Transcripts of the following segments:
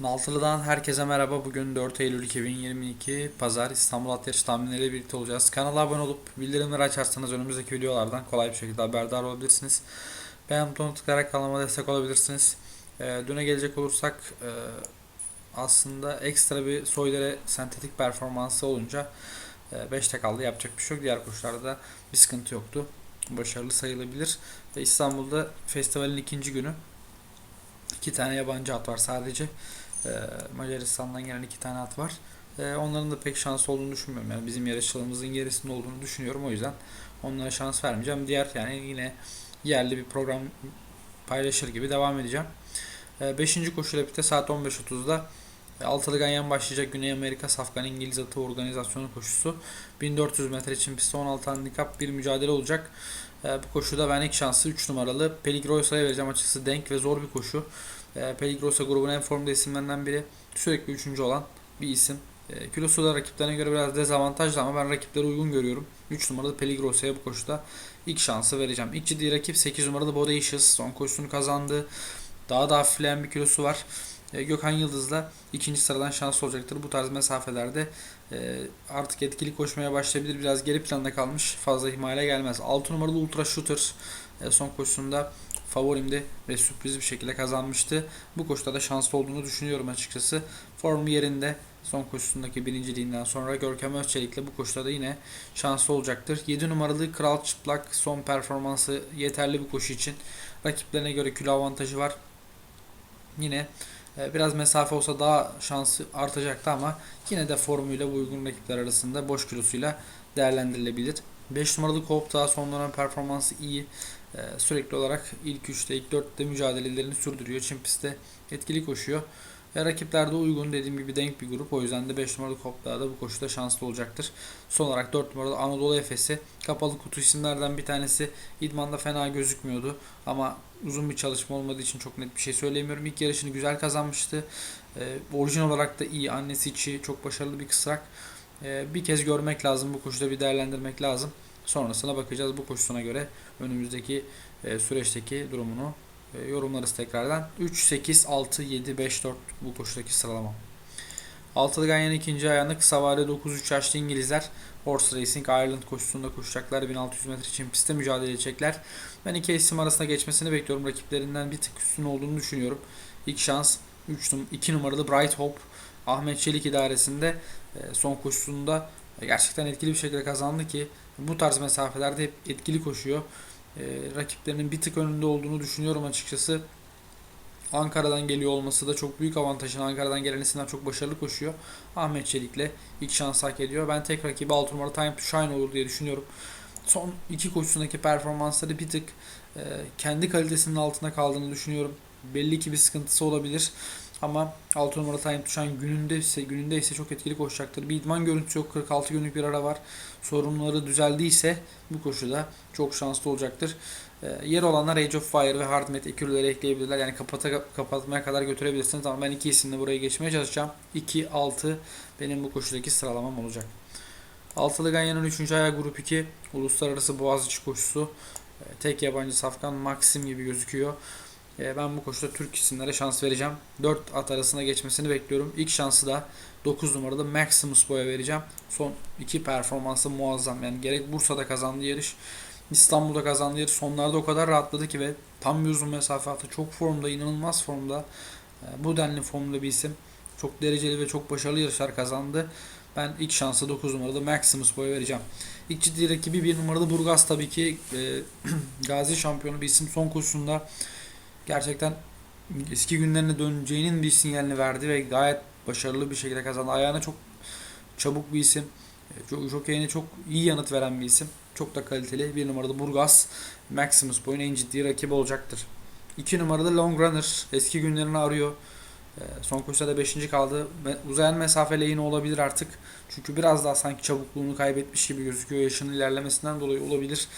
Naltılı'dan herkese merhaba. Bugün 4 Eylül 2022 Pazar İstanbul At Yarışı tahminleriyle birlikte olacağız. Kanala abone olup bildirimleri açarsanız önümüzdeki videolardan kolay bir şekilde haberdar olabilirsiniz. Beğen butonuna tıklayarak kanalıma destek olabilirsiniz. Ee, düne gelecek olursak e, aslında ekstra bir Soydere sentetik performansı olunca 5'te kaldı. Yapacak bir şey yok. Diğer koşularda bir sıkıntı yoktu. Başarılı sayılabilir. Ve İstanbul'da festivalin ikinci günü iki tane yabancı at var sadece. Ee, Macaristan'dan gelen iki tane at var. Ee, onların da pek şansı olduğunu düşünmüyorum. Yani bizim yarışçılarımızın gerisinde olduğunu düşünüyorum. O yüzden onlara şans vermeyeceğim. Diğer yani yine yerli bir program paylaşır gibi devam edeceğim. Ee, beşinci koşuyla birlikte saat 15.30'da e, Altılı Ganyan başlayacak Güney Amerika Safkan İngiliz Atı Organizasyonu koşusu. 1400 metre için pistte 16 handikap bir mücadele olacak. Ee, bu koşuda ben ilk şansı 3 numaralı Peligrosa'ya vereceğim. Açıkçası denk ve zor bir koşu. E, Peligrosa grubun en formda isimlerinden biri. Sürekli üçüncü olan bir isim. E, kilosu da rakiplerine göre biraz dezavantajlı ama ben rakipleri uygun görüyorum. 3 numaralı Peligrosa'ya bu koşuda ilk şansı vereceğim. İlk ciddi rakip 8 numaralı Bodacious. Son koşusunu kazandı. Daha da hafifleyen bir kilosu var. E, Gökhan Yıldız'la ikinci sıradan şans olacaktır. Bu tarz mesafelerde e, artık etkili koşmaya başlayabilir. Biraz geri planda kalmış. Fazla ihmale gelmez. 6 numaralı Ultra Shooter e, son koşusunda favorimdi ve sürpriz bir şekilde kazanmıştı. Bu koşuda da şanslı olduğunu düşünüyorum açıkçası. Formu yerinde son koşusundaki birinciliğinden sonra Görkem Özçelik'le bu koşuda da yine şanslı olacaktır. 7 numaralı Kral Çıplak son performansı yeterli bir koşu için. Rakiplerine göre kilo avantajı var. Yine e, biraz mesafe olsa daha şansı artacaktı ama yine de formuyla bu uygun rakipler arasında boş kilosuyla değerlendirilebilir. 5 numaralı Coop daha son dönem performansı iyi. Ee, sürekli olarak ilk 3'te, ilk 4'te mücadelelerini sürdürüyor. Çim pistte etkili koşuyor. Ve rakipler de uygun dediğim gibi denk bir grup. O yüzden de 5 numaralı Kopdağ da bu koşuda şanslı olacaktır. Son olarak 4 numaralı Anadolu Efes'i kapalı kutu isimlerden bir tanesi. İdman'da fena gözükmüyordu. Ama uzun bir çalışma olmadığı için çok net bir şey söyleyemiyorum. İlk yarışını güzel kazanmıştı. Ee, orijin olarak da iyi. Annesi içi çok başarılı bir kısrak. Ee, bir kez görmek lazım. Bu koşuda bir değerlendirmek lazım. Sonrasına bakacağız bu koşusuna göre önümüzdeki e, süreçteki durumunu e, yorumlarız tekrardan. 3, 8, 6, 7, 5, 4 bu koşudaki sıralama. Altılı Ganyan ikinci ayağında kısa vade 9-3 yaşlı İngilizler Horse Racing Ireland koşusunda koşacaklar. 1600 metre için pistte mücadele edecekler. Ben iki isim arasında geçmesini bekliyorum. Rakiplerinden bir tık üstün olduğunu düşünüyorum. İlk şans 3 num 2 numaralı Bright Hope Ahmet Çelik idaresinde e, son koşusunda gerçekten etkili bir şekilde kazandı ki bu tarz mesafelerde hep etkili koşuyor. E, rakiplerinin bir tık önünde olduğunu düşünüyorum açıkçası. Ankara'dan geliyor olması da çok büyük avantajın. Ankara'dan gelen isimler çok başarılı koşuyor. Ahmet Çelik'le ilk şans hak ediyor. Ben tek rakibi 6 numara Time to Shine olur diye düşünüyorum. Son iki koşusundaki performansları bir tık e, kendi kalitesinin altında kaldığını düşünüyorum. Belli ki bir sıkıntısı olabilir. Ama 6 numara Time Tuşan gününde ise gününde ise çok etkili koşacaktır. Bir idman görüntüsü yok. 46 günlük bir ara var. Sorunları düzeldiyse bu koşuda çok şanslı olacaktır. E, yer olanlar Age of Fire ve Hardmet ekürleri ekleyebilirler. Yani kapata, kapatmaya kadar götürebilirsiniz ama ben iki isimle buraya geçmeye çalışacağım. 2 6 benim bu koşudaki sıralamam olacak. Altılı Ganyan'ın 3. ayağı grup 2 uluslararası Boğaziçi koşusu. E, tek yabancı safkan Maxim gibi gözüküyor. E, ben bu koşuda Türk isimlere şans vereceğim. 4 at arasına geçmesini bekliyorum. İlk şansı da 9 numarada Maximus Boy'a vereceğim. Son iki performansı muazzam. Yani gerek Bursa'da kazandığı yarış, İstanbul'da kazandığı yarış sonlarda o kadar rahatladı ki ve tam bir uzun mesafe attı. Çok formda, inanılmaz formda. E, bu denli formda bir isim. Çok dereceli ve çok başarılı yarışlar kazandı. Ben ilk şansı 9 numarada Maximus Boy'a vereceğim. İlk ciddi rakibi 1 numaralı Burgaz tabii ki e, Gazi şampiyonu bir isim. Son koşusunda gerçekten eski günlerine döneceğinin bir sinyalini verdi ve gayet başarılı bir şekilde kazandı. Ayağına çok çabuk bir isim. Çok, jokeyine çok iyi yanıt veren bir isim. Çok da kaliteli. Bir numaralı Burgaz. Maximus boyun en ciddi rakibi olacaktır. İki numaralı Long Runner. Eski günlerini arıyor. Son koşuda da 5. kaldı. Uzayan mesafe lehine olabilir artık. Çünkü biraz daha sanki çabukluğunu kaybetmiş gibi gözüküyor. Yaşının ilerlemesinden dolayı olabilir.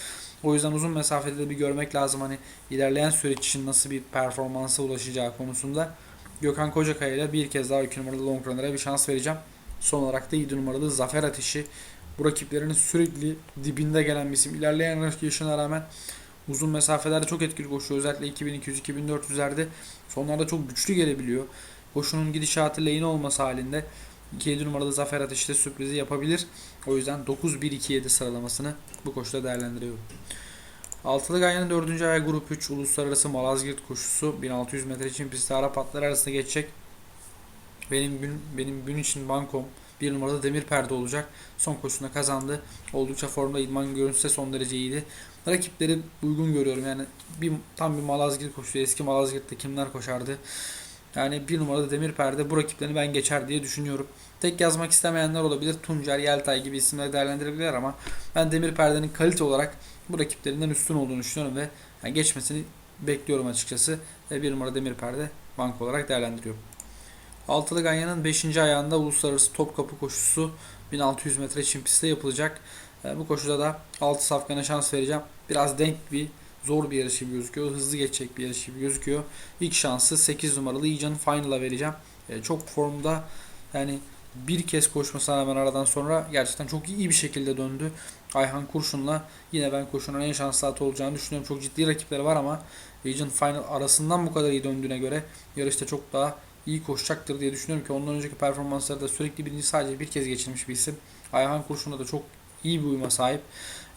O yüzden uzun mesafede de bir görmek lazım hani ilerleyen süreç için nasıl bir performansa ulaşacağı konusunda. Gökhan Kocakaya ile bir kez daha 2 numaralı long runner'a bir şans vereceğim. Son olarak da 7 numaralı Zafer Ateşi. Bu rakiplerinin sürekli dibinde gelen bir isim. İlerleyen yaşına rağmen uzun mesafelerde çok etkili koşuyor. Özellikle 2200-2400'lerde sonlarda çok güçlü gelebiliyor. Koşunun gidişatı lehine olması halinde 2-7 numaralı Zafer Ateşi de sürprizi yapabilir. O yüzden 9-1-2-7 sıralamasını bu koşuda değerlendiriyorum. Altılı Ganyan'ın 4. ayağı grup 3 uluslararası Malazgirt koşusu 1600 metre için pistte Arap atları arasında geçecek. Benim gün benim gün için bankom bir numaralı demir perde olacak. Son koşusunda kazandı. Oldukça formda idman görüntüsü son derece iyiydi. Rakipleri uygun görüyorum. Yani bir tam bir Malazgirt koşusu. Eski Malazgirt'te kimler koşardı? Yani bir numaralı demir perde bu rakiplerini ben geçer diye düşünüyorum. Tek yazmak istemeyenler olabilir. Tuncer, Yeltay gibi isimleri değerlendirebilirler ama ben demir perdenin kalite olarak bu rakiplerinden üstün olduğunu düşünüyorum ve yani geçmesini bekliyorum açıkçası. Ve bir numara demir perde bank olarak değerlendiriyorum. Altılı Ganyan'ın 5. ayağında uluslararası Topkapı koşusu 1600 metre çim pistte yapılacak. E, Bu koşuda da 6 safkana şans vereceğim. Biraz denk bir zor bir yarış gibi gözüküyor. Hızlı geçecek bir yarış gibi gözüküyor. İlk şansı 8 numaralı Ican Final'a vereceğim. E, Çok formda yani bir kez koşmasına rağmen aradan sonra gerçekten çok iyi bir şekilde döndü. Ayhan Kurşun'la yine ben koşunun en şanslı atı olacağını düşünüyorum. Çok ciddi rakipleri var ama Legion Final arasından bu kadar iyi döndüğüne göre yarışta çok daha iyi koşacaktır diye düşünüyorum ki ondan önceki performansları da sürekli birinci sadece bir kez geçirmiş bir isim. Ayhan Kurşun'da da çok iyi bir uyuma sahip.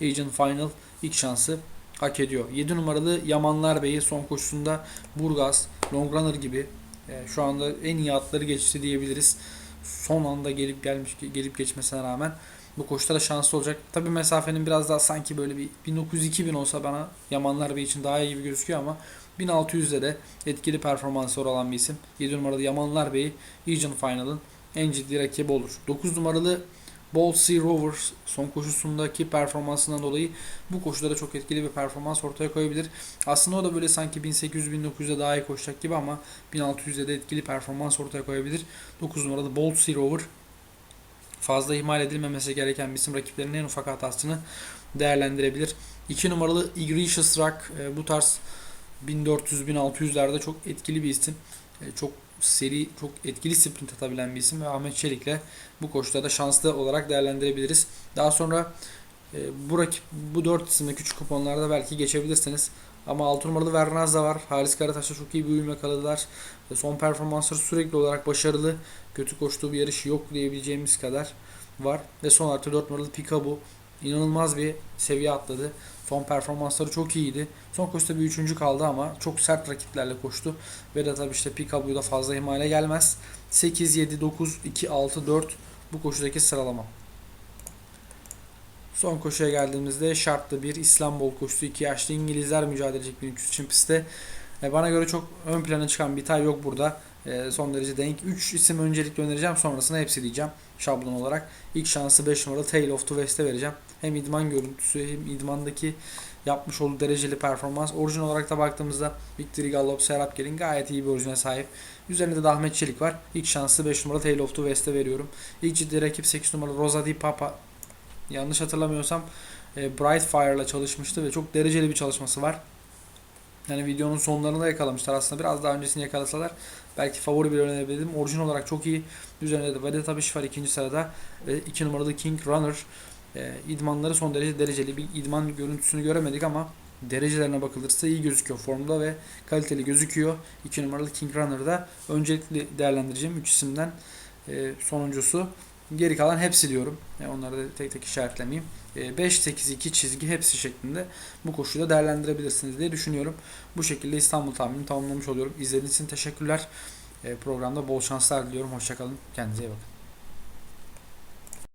Agent Final ilk şansı hak ediyor. 7 numaralı Yamanlar Bey'i son koşusunda Burgaz, Long Runner gibi e, şu anda en iyi atları geçti diyebiliriz. Son anda gelip gelmiş gelip geçmesine rağmen bu koşuda da şanslı olacak. Tabi mesafenin biraz daha sanki böyle bir 1900-2000 olsa bana Yamanlar Bey için daha iyi gibi gözüküyor ama 1600'de de etkili performansları olan bir isim. 7 numaralı Yamanlar Bey Region Final'ın en ciddi rakibi olur. 9 numaralı Bold Sea Rovers son koşusundaki performansından dolayı bu koşuda da çok etkili bir performans ortaya koyabilir. Aslında o da böyle sanki 1800-1900'de daha iyi koşacak gibi ama 1600'de de etkili performans ortaya koyabilir. 9 numaralı Bold Sea Rover fazla ihmal edilmemesi gereken bir isim rakiplerinin en ufak hatasını değerlendirebilir. 2 numaralı Igratius Rock e, bu tarz 1400-1600'lerde çok etkili bir isim. E, Çok seri, çok etkili sprint atabilen bir isim ve Ahmet Çelik'le bu koşuda da şanslı olarak değerlendirebiliriz. Daha sonra e, bu rakip bu 4 isimde küçük kuponlarda belki geçebilirsiniz. Ama 6 numaralı Vernaz da var. Halis Karataş'la çok iyi bir uyum yakaladılar. Ve son performansları sürekli olarak başarılı. Kötü koştuğu bir yarış yok diyebileceğimiz kadar var. Ve son artı 4 numaralı Picabo inanılmaz bir seviye atladı. Son performansları çok iyiydi. Son koşuda bir üçüncü kaldı ama çok sert rakiplerle koştu. Ve de tabii işte Picabo'yu da fazla ihmale gelmez. 8, 7, 9, 2, 6, 4 bu koşudaki sıralama. Son koşuya geldiğimizde şartlı bir İstanbul koşusu. iki yaşlı İngilizler mücadele edecek 1300 için pistte. E, Bana göre çok ön plana çıkan bir tay yok burada. E, Son derece denk. 3 isim öncelikle önereceğim. Sonrasında hepsi diyeceğim şablon olarak. İlk şansı 5 numaralı Tale of the West'e vereceğim. Hem idman görüntüsü hem idmandaki yapmış olduğu dereceli performans. Orijin olarak da baktığımızda Victory Gallop, Serap Gelin gayet iyi bir orijine sahip. Üzerinde de Ahmet Çelik var. İlk şansı 5 numaralı Tale of the West'e veriyorum. İlk ciddi rakip 8 numaralı Rosa Di Papa. Yanlış hatırlamıyorsam e, Brightfire'la çalışmıştı ve çok dereceli bir çalışması var. Yani videonun sonlarında yakalamışlar aslında. Biraz daha öncesini yakalasalar belki favori bir önerebilirdim. Orijin olarak çok iyi. Üzerinde de Vedeta Biş var ikinci sırada. Ve 2 numaralı King Runner. E, idmanları son derece dereceli. Bir idman görüntüsünü göremedik ama derecelerine bakılırsa iyi gözüküyor formda ve kaliteli gözüküyor. 2 numaralı King Runner'da öncelikli değerlendireceğim 3 isimden e, sonuncusu. Geri kalan hepsi diyorum. E, onları da tek tek işaretlemeyeyim. E, 5-8-2 çizgi hepsi şeklinde bu koşuda değerlendirebilirsiniz diye düşünüyorum. Bu şekilde İstanbul tahminini tamamlamış oluyorum. İzlediğiniz için teşekkürler. E, programda bol şanslar diliyorum. Hoşçakalın. Kendinize iyi bakın.